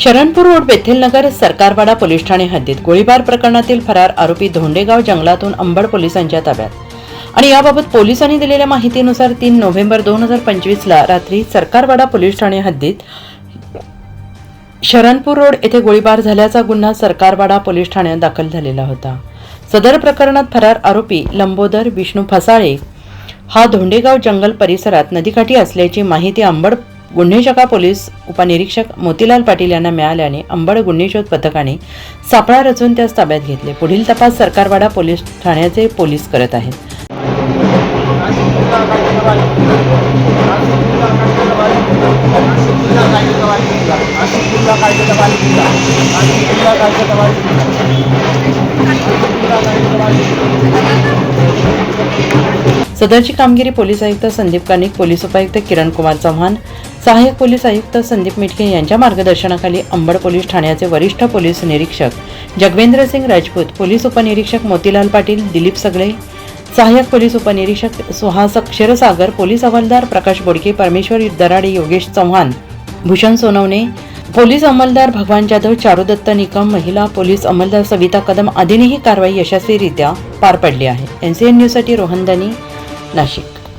Sharanpur road Bethelnagar Sarkarwada police ठाणे हद्दीत गोळीबार प्रकरणातील फरार आरोपी धोंडेगाव जंगलातून अंबड पोलिसांच्या ताब्यात. आणि याबाबत पोलिसांनी दिलेल्या माहितीनुसार तीन नोव्हेंबर दोन हजार पंचवीसला रात्री सरकारवाडा पोलीस ठाणे हद्दीत शरणपूर रोड येथे गोळीबार झाल्याचा गुन्हा सरकारवाडा पोलीस ठाण्यात दाखल झालेला होता. सदर प्रकरणात फरार आरोपी लंबोदर विष्णू फसाळे हा धोंडेगाव जंगल परिसरात नदीकाठी असल्याची माहिती अंबड गुन्हे शाखा पोलीस उपनिरीक्षक मोतीलाल पाटील यांना मिळाल्याने अंबड गुन्हे शोध पथकाने सापळा रचून त्यास ताब्यात घेतले. पुढील तपास सरकारवाडा पोलीस ठाण्याचे पोलीस करत आहेत. सदरची कामगिरी पोलीस आयुक्त संदीप कानिक पोलीस उपायुक्त किरण कुमार चव्हाण सहाय्यक पोलीस आयुक्त संदीप मिटके यांच्या मार्गदर्शनाखाली अंबड पोलीस ठाण्याचे वरिष्ठ पोलीस निरीक्षक जगवेंद्र सिंग राजपूत पोलीस उपनिरीक्षक मोतीलाल पाटील दिलीप सगळे सहाय्यक पोलीस उपनिरीक्षक सुहास क्षीरसागर पोलीस हवालदार प्रकाश बोडके परमेश्वर दराडे योगेश चव्हाण भूषण सोनवणे पोलीस अंमलदार भगवान जाधव चारुदत्त निकम महिला पोलीस अंमलदार सविता कदम आदींनी ही कारवाई यशस्वीरित्या पार पडली आहे. एनसीएन न्यूजसाठी रोहन दनी नाशिक.